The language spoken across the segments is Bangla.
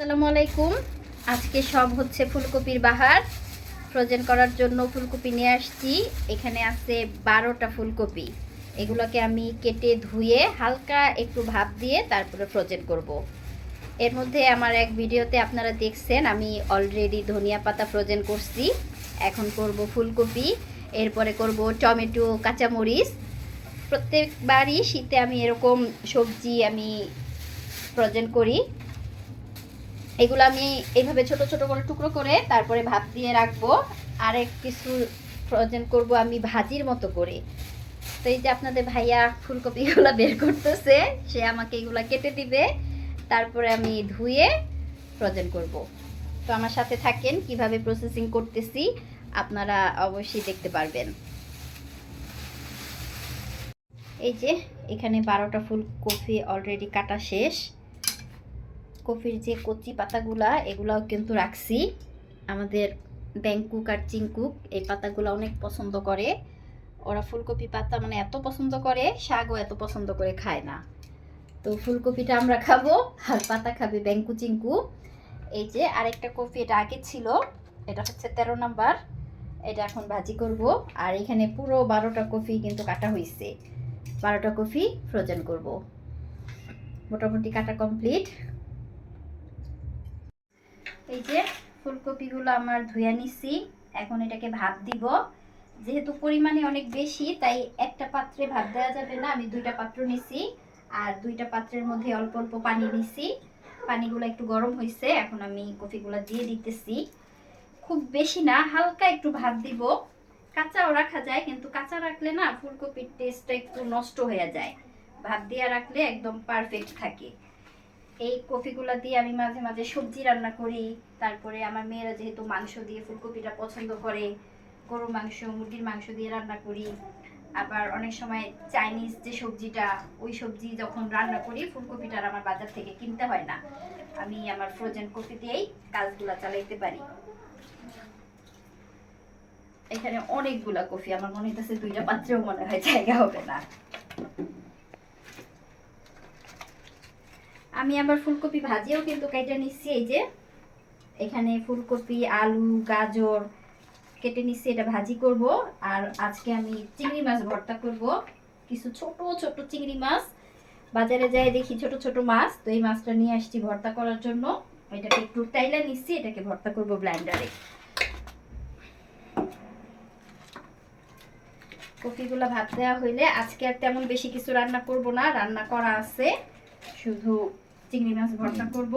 আসসালামু আলাইকুম। আজকে সব হচ্ছে ফুলকপির বাহার। ফ্রোজেন করার জন্য ফুলকপি নিয়ে আসছি। এখানে আছে বারোটা ফুলকপি। এগুলোকে আমি কেটে ধুয়ে হালকা একটু ভাপ দিয়ে তারপরে ফ্রোজেন করব। এর মধ্যে আমার এক ভিডিওতে আপনারা দেখছেন, আমি অলরেডি ধনিয়া পাতা ফ্রোজেন করছি। এখন করব ফুলকপি। এরপরে করব টমেটো, কাঁচামরিচ। প্রত্যেকবারই শীতে আমি এরকম সবজি আমি ফ্রোজেন করি। এগুলো আমি এইভাবে ছোট ছোট করে টুকরো করে তারপরে ভাপ দিয়ে রাখব। আর এক কিছু ফ্রোজেন করব আমি ভাজির মতো করে। তো এই যে আপনাদের ভাইয়া ফুলকপিগুলো বের করতেছে, সে আমাকে এগুলো কেটে দিবে। তারপরে আমি ধুয়ে ফ্রোজেন করব। তো আমার সাথে থাকেন, কীভাবে প্রসেসিং করতেছি আপনারা অবশ্যই দেখতে পারবেন। এই যে এখানে বারোটা ফুলকপি অলরেডি কাটা শেষ। কফির যে কচি পাতাগুলা, এগুলাও কিন্তু রাখছি। আমাদের ব্যাংকুক আর চিংকুক, এই পাতাগুলো অনেক পছন্দ করে। ওরা ফুলকপি পাতা মানে এত পছন্দ করে, শাকও এত পছন্দ করে খায় না। তো ফুলকপিটা আমরা খাব, আর পাতা খাবে ব্যাংকু চিংকু। এই যে আরেকটা কফি এটা আগে ছিল, এটা হচ্ছে তেরো নাম্বার। এটা এখন ভাজি করব, আর এখানে পুরো বারোটা কফি কিন্তু কাটা হয়েছে বারোটা কফি ফ্রোজেন করব। মোটামুটি কাটা কমপ্লিট। এই যে ফুলকপিগুলো আমার ধুয়ে নিছি, এখন এটাকে ভাপ দিব। যেহেতু পরিমাণে অনেক বেশি, তাই একটা পাত্রে ভাত দেওয়া যাবে না, আমি দুইটা পাত্র নিছি। আর দুইটা পাত্রের মধ্যে অল্প অল্প পানি নিছি। পানিগুলো একটু গরম হয়েছে এখন আমি কফিগুলো দিয়ে দিতেছি। খুব বেশি না, হালকা একটু ভাত দিব। কাঁচাও রাখা যায়, কিন্তু কাঁচা রাখলে না ফুলকপির টেস্টটা একটু নষ্ট হয়ে যায়। ভাত দিয়ে রাখলে একদম পারফেক্ট থাকে। এই কফিগুলো দিয়ে আমি মাঝে মাঝে সবজি রান্না করি। তারপরে আমার মেয়েরা যেহেতু মাংস দিয়ে ফুলকপিটা পছন্দ করে গরু মাংস, মুরগির মাংস দিয়ে রান্না করি। আবার অনেক সময় চাইনিজ যে সবজিটা, ওই সবজি যখন রান্না করি, ফুলকপিটা আমার বাজার থেকে কিনতে হয় না। আমি আমার ফ্রোজেন কফি দিয়েই কাজগুলো চালাইতে পারি। এখানে অনেকগুলা কফি আমার মনে হইতেছে দুইটা পাত্রেও মনে হয় জায়গা হবে না। আমি আবার ফুলকপি ভাজিও কিন্তু কেটে নিচ্ছি, এই যে। এখানে ফুলকপি, আলু, গাজর কেটে নিচ্ছি, এটা ভাজি করব। আর আজকে আমি চিংড়ি মাছ ভর্তা করব। কিছু ছোট ছোট চিংড়ি মাছ। বাজারে যাই দেখি ছোট ছোট মাছ, তো এই মাছটা নিয়ে আসছি ভর্তা করার জন্য। এটাকে একটু টাইলা নিচ্ছি, এটাকে ভর্তা করব ব্লেন্ডারে। কপিগুলো ভাত দেওয়া হইলে আজকে আর তেমন বেশি কিছু রান্না করব না, রান্না করা আছে। শুধু চিংড়ি মাছ ভর্তা করব।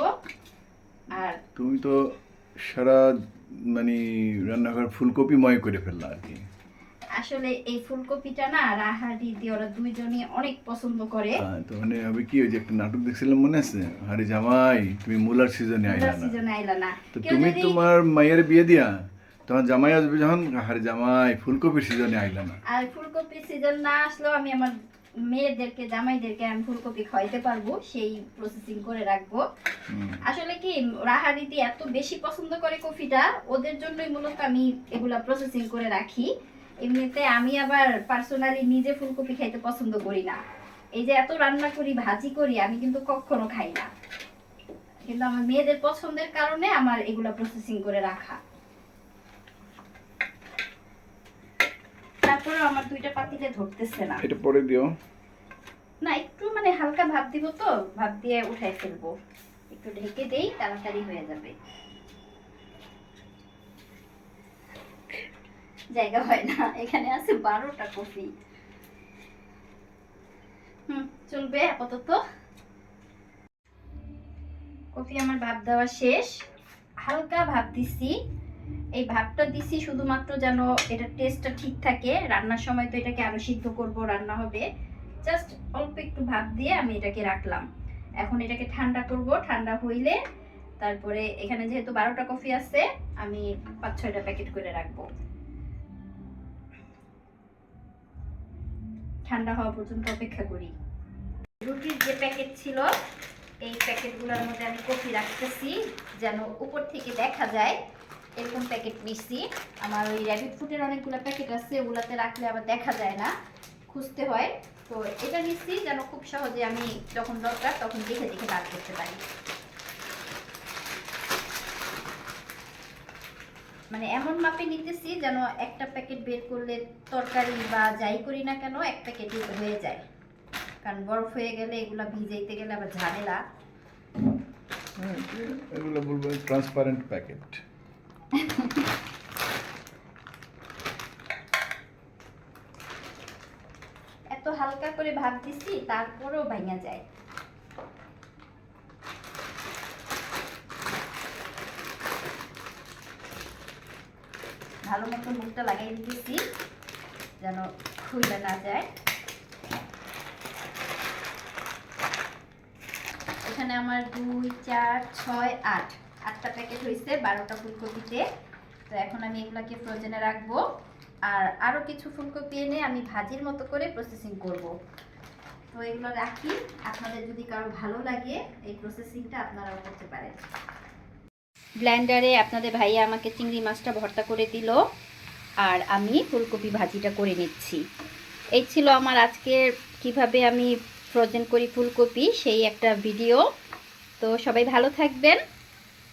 আর তুমি তো সারা মানে রান্নাঘর ফুলকপি ময় করে ফেললা আর কি। আসলে এই ফুলকপিটা না রাহারি দিয়ে ওরা দুইজনই অনেক পছন্দ করে। হ্যাঁ, তো মানে আমি কি ওই যে একটা নাটক দেখছিলাম মনে আছে? আরে জামাই তুমি মুলার সিজনে আইলা না। সিজনে আইলা না। তো তুমি তোমার মায়ের বিয়ে দিয়া তোমার জামাই আসবে যখন আরে জামাই ফুলকপির সিজনে আইলা না। আর ফুলকপি সিজন না আসলেও আমি আমার মেয়েদেরকে জামাইদেরকে আমি ফুলকপি খাওয়াইতে পারব সেই প্রসেসিং করে রাখব। আসলে কি রাহারিদি এত বেশি পছন্দ করে কফিটা ওদের জন্যই মূলত আমি এগুলা প্রসেসিং করে রাখি। এমনিতে আমি আবার পার্সোনালি নিজে ফুলকপি খাইতে পছন্দ করি না। এই যে এত রান্না করি ভাজি করি আমি কিন্তু কখনো খাই না। কিন্তু আমার মেয়েদের পছন্দের কারণে আমার এগুলা প্রসেসিং করে রাখা। তারপরে আমার দুইটা পাতিলে ধরতেছে না। এটা পরে দিও। না একটু মানে হালকা ভাব দিব তো ভাব দিয়ে উঠাই ফেলব। একটু ঢেকে দেই তাড়াতাড়ি হয়ে যাবে। জায়গা হয় না এখানে আছে বারোটা কফি। হুম চলবে আপাতত। কফি আমার ভাব দেওয়া শেষ। হালকা ভাব দিছি। এই ভাবটা দিছি শুধুমাত্র যেন এটা টেস্টটা ঠিক থাকে। রান্নার সময় তো এটাকে আরও সিদ্ধ করব, রান্না হবে। জাস্ট অল্প একটু ভাপ দিয়ে আমি এটাকে রাখলাম। এখন এটাকে ঠান্ডা করব, ঠান্ডা হইলে তারপরে এখানে যেহেতু বারোটা কফি আছে, আমি পাঁচ ছয়টা প্যাকেট করে রাখব। ঠান্ডা হওয়া পর্যন্ত অপেক্ষা করি। রুটির যে প্যাকেট ছিল, এই প্যাকেটগুলোর মধ্যে আমি কফি রাখতেছি, যেন উপর থেকে দেখা যায়। এরকম প্যাকেট নিচ্ছি আমার ওই র্যাবিট ফুডের অনেকগুলো প্যাকেট আছে, ওগুলাতে রাখলে আবার দেখা যায় না, খুঁজতে হয়। তো এটা নিচ্ছি যেন খুব সহজে আমি যখন দরকার তখন দেখে দেখে বার করতে পারি। মানে এমন মাপে নিতেছি যেন একটা প্যাকেট বের করলে তরকারি বা যাই করি না কেন এক প্যাকেটই হয়ে যায়। কারণ বরফ হয়ে গেলে এগুলা ভিজাইতে গেলে আবার ঝামেলা। এগুলো বলব ট্রান্সপারেন্ট প্যাকেট এত হালকা করে ভাব দিছি, তারপরেও ভাঙা যায়। ভালো মতো মুখটা লাগাই দিতেছি, যেন খুলে না যায়। এখানে আমার দুই, চার, ছয়, আট। আটটা প্যাকেট হয়েছে বারোটা ফুলকপিতে। তো এখন আমি এগুলাকে ফ্রোজেনে রাখব। আর আরও কিছু ফুলকপি এনে আমি ভাজির মতো করে প্রসেসিং করব। তো এগুলো রাখি। আপনাদের যদি কারও ভালো লাগে, এই প্রসেসিংটা আপনারাও করতে পারেন। ব্ল্যান্ডারে আপনাদের ভাইয়া আমাকে চিংড়ি মাছটা ভর্তা করে দিল। আর আমি ফুলকপি ভাজিটা করে নিচ্ছি। এই ছিল আমার আজকের কীভাবে আমি ফ্রোজেন করি ফুলকপি, সেই একটা ভিডিও তো সবাই ভালো থাকবেন।